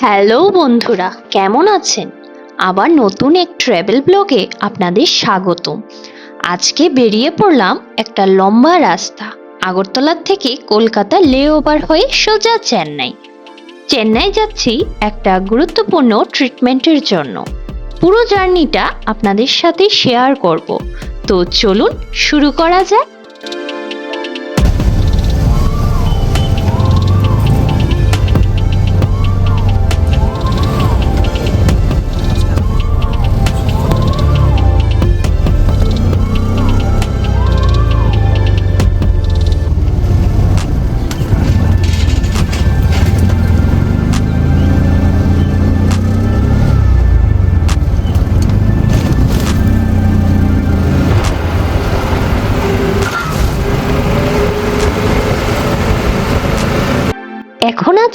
Hello বন্ধুরা, কেমন আছেন? আবার নতুন এক ট্রাভেল ব্লগে আপনাদের স্বাগতম। আজকে বেরিয়ে পড়লাম একটা লম্বা রাস্তা, আগরতলার থেকে কলকাতা লেওভার হয়ে সোজা চেন্নাই। চেন্নাই যাচ্ছি একটা গুরুত্বপূর্ণ ট্রিটমেন্টের জন্য। পুরো জার্নিটা আপনাদের সাথে শেয়ার করব। তো চলুন শুরু করা যাক।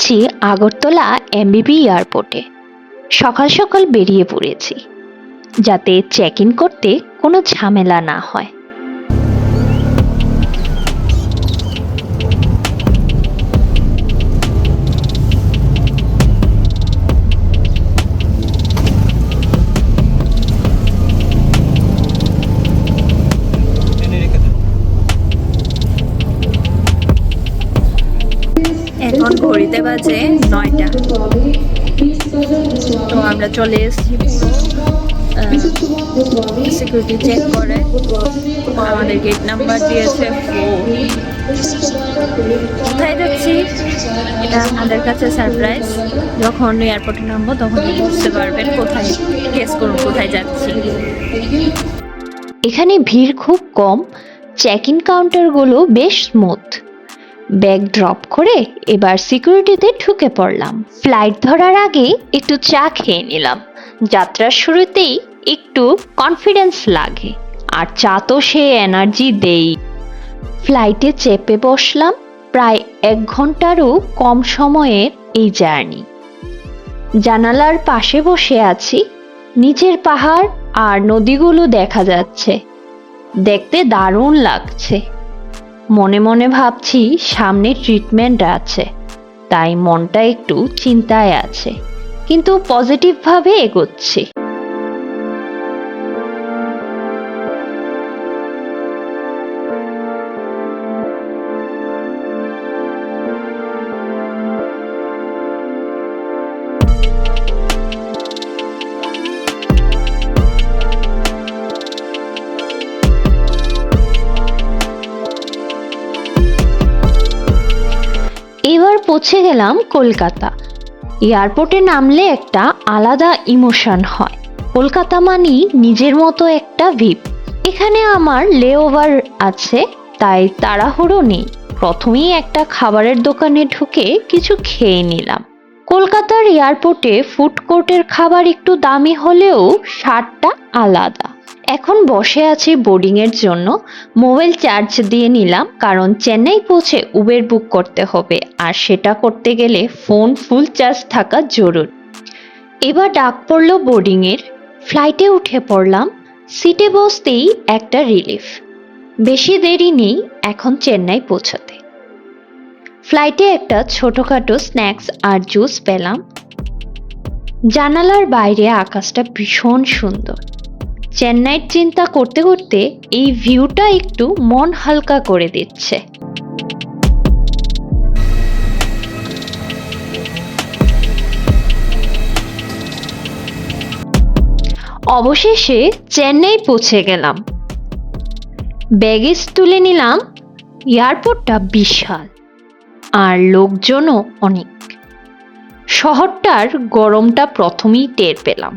আছি আগরতলা এমবিবি এয়ারপোর্টে সকাল সকাল বেরিয়ে পড়েছি। যাতে চেক ইন করতে কোনো ঝামেলা না হয়। বাজে নয়টা। তো আমরা চলে এসেছি সিকিউরিটি চেক করে। আমাদের গেট নাম্বার দিয়েছে কোথায় যাচ্ছি? এটা আমাদের কাছে সারপ্রাইজ যখন এয়ারপোর্টে নামবো, তখন বুঝতে পারবেন কোথায় গেস করুন কোথায় যাচ্ছি। এখানে ভিড় খুব কম চেক ইন কাউন্টারগুলো বেশ স্মুথ ব্যাগ ড্রপ করে এবার সিকিউরিটিতে ঢুকে পড়লাম। ফ্লাইট ধরার আগে একটু চা খেয়ে নিলাম। যাত্রার শুরুতেই একটু কনফিডেন্স লাগে, আর চা তো সে এনার্জি দেই। ফ্লাইটে চেপে বসলাম, প্রায় এক ঘন্টারও কম সময়ের এই জার্নি জানালার পাশে বসে আছি, নিচের পাহাড় আর নদীগুলো দেখা যাচ্ছে। দেখতে দারুণ লাগছে। মনে মনে ভাবছি সামনে ট্রিটমেন্ট আছে। তাই মনটা একটু চিন্তায় আছে। কিন্তু পজিটিভভাবে এগোচ্ছি। পৌঁছে গেলাম কলকাতা। এয়ারপোর্টে নামলে একটা আলাদা ইমোশন হয়। কলকাতা মানি নিজের মতো একটা ভিপ। এখানে আমার লেওভার আছে, তাই তাড়াহুড়ো নেই। প্রথমেই একটা খাবারের দোকানে ঢুকে কিছু খেয়ে নিলাম। কলকাতার এয়ারপোর্টে ফুড কোর্টের খাবার একটু দামি হলেও স্বাদটা আলাদা। এখন বসে আছি বোর্ডিং এর জন্য। মোবাইল চার্জ দিয়ে নিলাম, কারণ চেন্নাই পৌঁছে উবের বুক করতে হবে, আর সেটা করতে গেলে ফোন ফুল চার্জ থাকা জরুরি। এবার ডাক পড়ল বোর্ডিং এর ফ্লাইটে উঠে পড়লাম সিটে বসতেই একটা রিলিফ বেশি দেরি নেই এখন চেন্নাই পৌঁছাতে। ফ্লাইটে একটা ছোটখাটো স্ন্যাক্স আর জুস পেলাম। জানালার বাইরে আকাশটা ভীষণ সুন্দর। চেন্নাইয়ের চিন্তা করতে করতে এই ভিউটা একটু মন হালকা করে দিচ্ছে। অবশেষে চেন্নাই পৌঁছে গেলাম। ব্যাগেজ তুলে নিলাম, এয়ারপোর্টটা বিশাল আর লোকজনও অনেক। শহরটার গরমটা প্রথমেই টের পেলাম।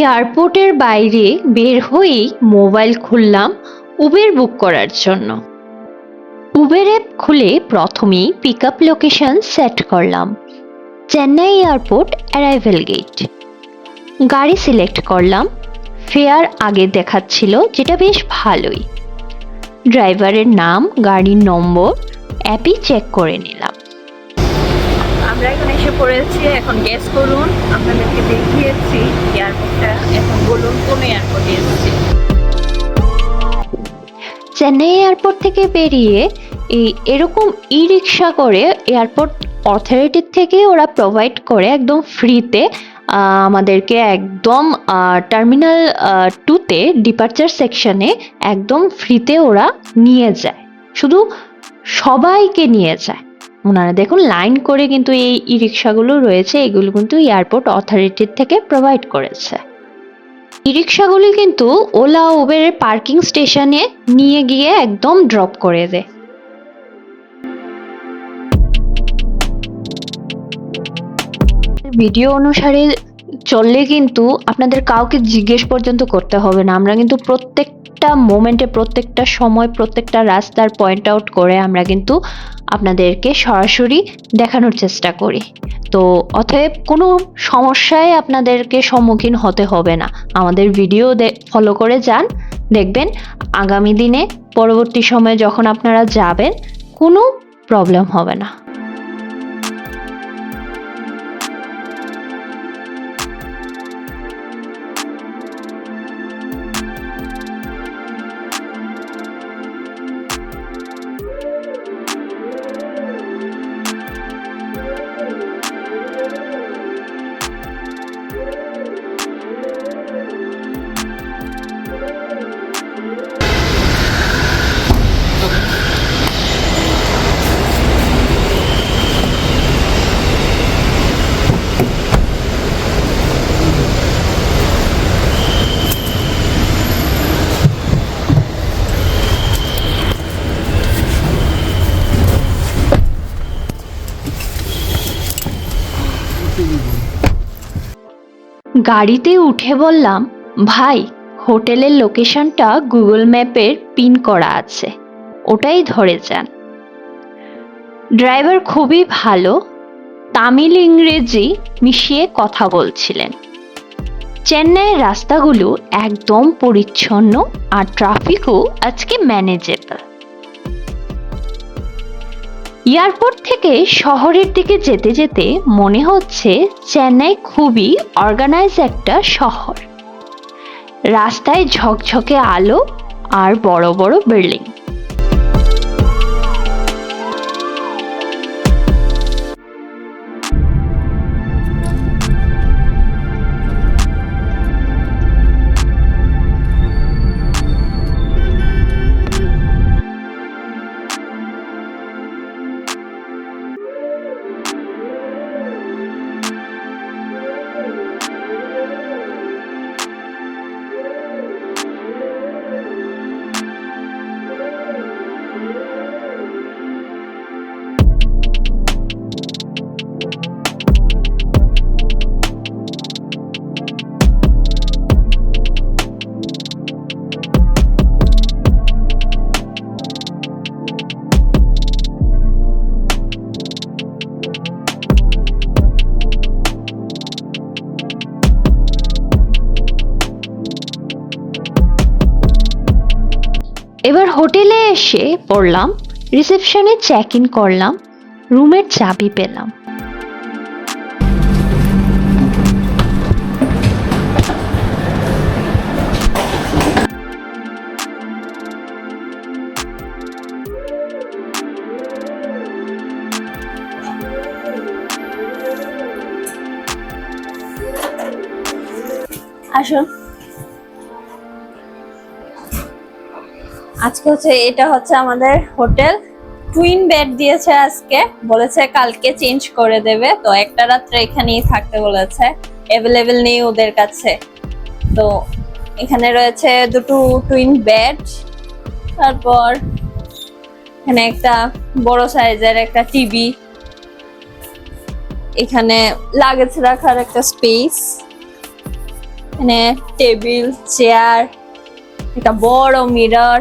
এয়ারপোর্টের বাইরে বের হয়েই মোবাইল খুললাম উবের বুক করার জন্য। উবের অ্যাপ খুলে প্রথমেই পিক আপ লোকেশন সেট করলাম। Chennai airport arrival gate. গাড়ি সিলেক্ট করলাম। ফেয়ার আগে দেখাচ্ছিল, যেটা বেশ ভালোই। ড্রাইভারের নাম, গাড়ির নম্বর, অ্যাপই চেক করে নিলাম। আমরা পড়েছি এখন গেস করুন, আপনাদেরকে দেখিয়েছি, এয়ারপোর্টটা এখন বলুন কোন এয়ারপোর্টে এসেছি। চেন্নাই এয়ারপোর্ট থেকে বেরিয়ে এই এরকম ই রিক্সা করে এয়ারপোর্ট অথরিটির থেকে ওরা প্রোভাইড করে একদম ফ্রিতে আমাদেরকে একদম টার্মিনাল টুতে ডিপার্চার সেকশনে একদম ফ্রিতে ওরা নিয়ে যায়। শুধু সবাইকে নিয়ে যায়। ওনারা দেখুন লাইন করে কিন্তু এই ই রিক্সাগুলো রয়েছে, এগুলো কিন্তু এয়ারপোর্ট অথরিটির থেকে প্রোভাইড করেছে। ই রিক্সাগুলি কিন্তু ওলা উবেরের পার্কিং স্টেশনে নিয়ে গিয়ে একদম ড্রপ করে দেয়। ভিডিও অনুসারে চললে কিন্তু আপনাদের কাউকে জিজ্ঞেস পর্যন্ত করতে হবে না। আমরা কিন্তু প্রত্যেকটা মোমেন্টে প্রত্যেকটা সময়, প্রত্যেকটা রাস্তার পয়েন্ট আউট করে আমরা কিন্তু আপনাদেরকে সরাসরি দেখানোর চেষ্টা করি। তো অতএব কোনো সমস্যায় আপনাদেরকে সম্মুখীন হতে হবে না। আমাদের ভিডিও ফলো করে যান। দেখবেন আগামী দিনে পরবর্তী সময়ে যখন আপনারা যাবেন, কোনো প্রবলেম হবে না। গাড়িতে উঠে বললাম, ভাই, হোটেলের লোকেশনটা গুগল ম্যাপের পিন করা আছে, ওটাই ধরে যান। ড্রাইভার খুবই ভালো, তামিল ইংরেজি মিশিয়ে কথা বলছিলেন। চেন্নাইয়ের রাস্তাগুলো একদম পরিচ্ছন্ন আর ট্রাফিকও আজকে ম্যানেজেবল এয়ারপোর্ট থেকে শহরের দিকে যেতে যেতে মনে হচ্ছে চেন্নাই খুবই অর্গানাইজ একটা শহর। রাস্তায় ঝকঝকে আলো আর বড় বড় বিল্ডিং এসে পড়লাম রিসেপশনে চেক ইন করলাম রুমের চাবি পেলাম। আসুন আজকে হচ্ছে এটা হচ্ছে আমাদের হোটেল। টুইন বেড দিয়েছে আজকে। বলেছে কালকে চেঞ্জ করে দেবে। তো একটা রাত্রে এখানেই থাকতে বলেছে। অ্যাভেলেবেল নেই ওদের কাছে। তো এখানে রয়েছে দুটো টুইন বেড তারপর এখানে একটা বড় সাইজের একটা টিভি এখানে লাগেজ রাখার একটা স্পেস এখানে টেবিল চেয়ার একটা বড় মিরর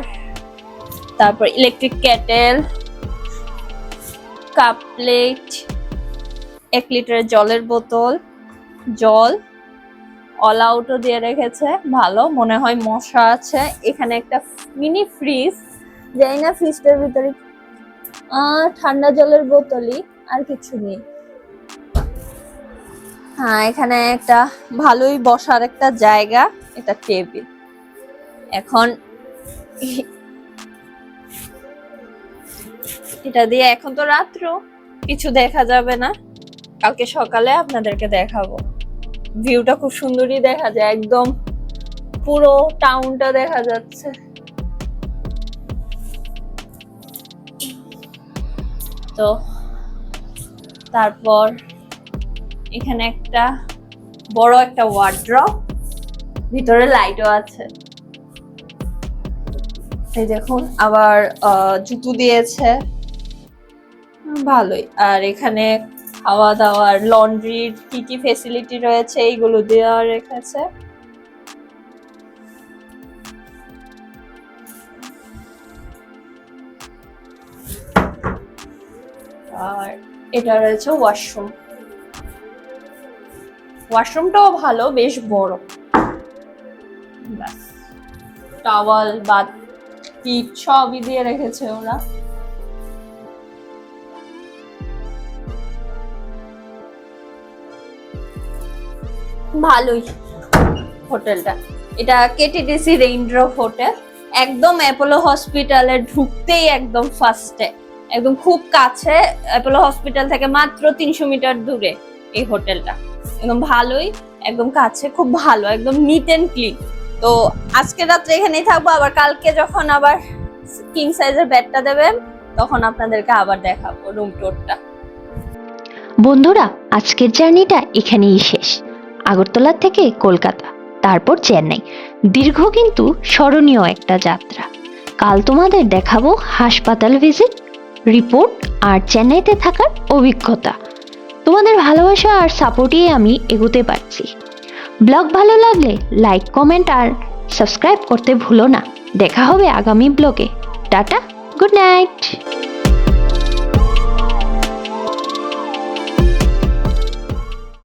তারপর ইলেকট্রিক কেটেল কাপ প্লেট এক লিটারের জলের বোতল, জল অল আউটও দিয়ে রেখেছে, ভালো, মনে হয় মশা আছে। এখানে একটা মিনি ফ্রিজ যাই না ফ্রিজটার ভিতরে ঠান্ডা জলের বোতলই, আর কিছু নেই। হ্যাঁ এখানে একটা ভালোই বসার একটা জায়গা, এটা টেবিল এখন এটা দিয়ে এখন তো রাত্র। কিছু দেখা যাবে না। কালকে সকালে আপনাদেরকে দেখাবো। ভিউটা খুব সুন্দরই দেখা যায়, একদম পুরো টাউনটা দেখা যাচ্ছে। তো তারপর এখানে একটা বড় একটা ওয়ার্ড্রপ ভিতরে লাইটও আছে। এই দেখুন, আবার জুতো দিয়েছে। ভালোই। আর এখানে খাওয়া দাওয়ার লন্ড্রির কি কি ফেসিলিটি রয়েছে এইগুলো দেওয়া রেখেছে। আর এটা রয়েছে ওয়াশরুম ওয়াশরুমটাও ভালো, বেশ বড়। টাওয়াল বা কিট সবই দিয়ে রেখেছে ওরা। ভালোই হোটেলটা। এটা কেটিডিসি রেইনড্রপ হোটেল একদম অ্যাপোলো হসপিটালে ঢুকতেই একদম ফার্স্টে একদম খুব কাছে অ্যাপোলো হসপিটাল থেকে মাত্র তিনশো মিটার দূরে এই হোটেলটা। একদম ভালোই, একদম কাছে, খুব ভালো, একদম নিট অ্যান্ড ক্লিন তো আজকে রাত্রে এখানেই থাকব, আবার কালকে যখন আবার কিং সাইজের বেডটা দেবেন তখন আপনাদেরকে আবার দেখাবো রুম টুরটা বন্ধুরা, আজকের জার্নিটা এখানেই শেষ। আগরতলা থেকে কলকাতা, তারপর চেন্নাই। দীর্ঘ কিন্তু স্মরণীয় একটা যাত্রা। কাল তোমাদের দেখাবো হাসপাতাল ভিজিট রিপোর্ট আর চেন্নাইতে থাকার অভিজ্ঞতা। তোমাদের ভালোবাসা আর সাপোর্টেই আমি এগোতে পারছি। ব্লগ ভালো লাগলে লাইক কমেন্ট আর সাবস্ক্রাইব করতে ভুলো না। দেখা হবে আগামী ব্লগে। Tata good night